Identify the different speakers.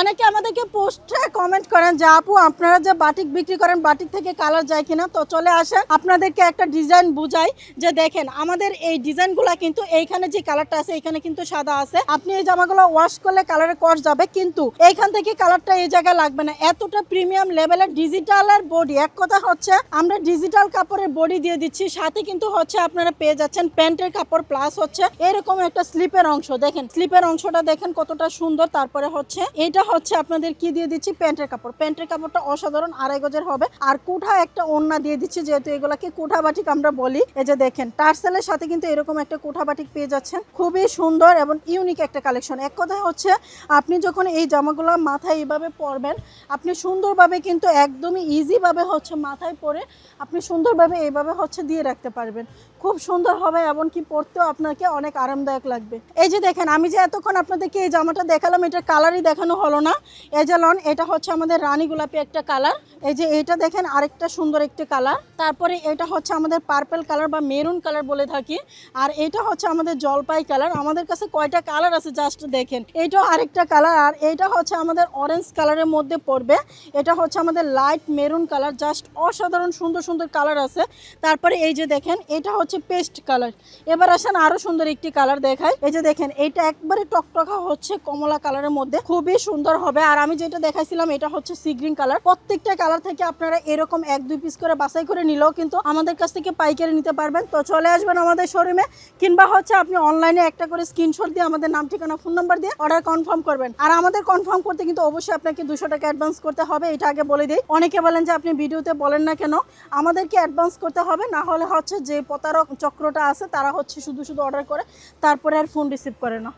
Speaker 1: অনেকে আমাদেরকে পোস্টে কমেন্ট করেন যে, আপু, আপনারা যে বাটিক বিক্রি করেন বাটিক থেকে কালার যায় কিনা? তো চলে আসে আপনাদেরকে একটা ডিজাইন বুঝাই যে, দেখেন, আমাদের এই ডিজাইনগুলো কিন্তু এইখানে যে কালারটা আছে এখানে কিন্তু সাদা আছে। আপনি এই জামাগুলো ওয়াশ করলে কালারে কস যাবে, কিন্তু এইখান থেকে কালারটা এই জায়গায় লাগবে না। এতটা প্রিমিয়াম লেভেলের ডিজিটালের বডি এক কথা হচ্ছে আমরা ডিজিটাল কাপড়ের বডি দিয়ে দিচ্ছি, সাথে কিন্তু হচ্ছে আপনারা পেয়ে যাচ্ছেন প্যান্টের কাপড় প্লাস হচ্ছে এরকম একটা স্লিপের অংশ। দেখেন স্লিপের অংশটা দেখেন কতটা সুন্দর, তারপরে হচ্ছে এটা হচ্ছে আপনাদের কি দিয়ে দিচ্ছি? প্যান্টের কাপড়। প্যান্টের কাপড়টা অসাধারণ, আড়াই গজের হবে। আর কুঠা একটা ওন্না দিয়ে দিচ্ছি, যেহেতু এগুলাকে কুঠা বাটিক আমরা বলি। এই যে দেখেন, টার্সেলের সাথে কিন্তু এরকম একটা কুঠা বাটিক পেয়ে যাচ্ছেন। খুবই সুন্দর এবং ইউনিক একটা কালেকশন। এক কথা হচ্ছে, আপনি যখন এই জামাগুলো মাথায় এইভাবে পরবেন, আপনি সুন্দরভাবে কিন্তু একদমই ইজিভাবে হচ্ছে মাথায় পরে আপনি সুন্দরভাবে এইভাবে হচ্ছে দিয়ে রাখতে পারবেন। খুব সুন্দর হবে, এমনকি পরতেও আপনাকে অনেক আরামদায়ক লাগবে। এই যে দেখেন, আমি যে এতক্ষণ আপনাদেরকে এই জামাটা দেখালাম, এটার কালারই দেখানো হলো না। এজালন এটা হচ্ছে আমাদের রানী গোলাপি একটা কালার এই যে এটা দেখেন আরেকটা সুন্দর একটা কালার। তারপরে এটা হচ্ছে আমাদের পার্পেল কালার বা মেরুন কালার বলে থাকি। আর এটা হচ্ছে আমাদের জলপাই কালার। আমাদের কাছে কয়টা কালার আছে জাস্ট দেখেন। এটাও আরেকটা কালার। আর এটা হচ্ছে আমাদের অরেঞ্জ কালারের মধ্যে পড়বে। এটা হচ্ছে আমাদের লাইট মেরুন কালার। জাস্ট অসাধারণ সুন্দর সুন্দর কালার আছে। তারপরে এই যে দেখেন, এটা হচ্ছে পেস্ট কালার। এবার আসেন আরও সুন্দর একটি কালার দেখায় এই যে দেখেন এটা একবারে টকটকা হচ্ছে কমলা কালারের মধ্যে। খুবই সুন্দর হবে। আর আমি যেটা দেখাইছিলাম, এটা হচ্ছে সি গ্রিন কালার। প্রত্যেকটা কালার থেকে আপনারা এরকম এক, দুই পিস করে বাছাই করে নিলেও কিন্তু আমাদের কাছ থেকে পাইকারি নিতে পারবেন। তো চলে আসবেন আমাদের শোরুমে কিংবা হচ্ছে আপনি অনলাইনে একটা করে স্ক্রিনশট দিয়ে আমাদের নাম, ঠিকানা ফোন নাম্বার দিয়ে অর্ডার কনফার্ম করবেন। আর আমাদের কনফার্ম করতে কিন্তু অবশ্যই আপনাকে দুশো টাকা অ্যাডভান্স করতে হবে, এটা আগে বলে দিই। অনেকে বলেন যে আপনি ভিডিওতে বলেন না কেন, আমাদেরকে অ্যাডভান্স করতে হবে, না হলে হচ্ছে যে প্রতারক চক্রটা আছে, তারা হচ্ছে শুধু শুধু অর্ডার করে, তারপরে আর ফোন রিসিভ করে না।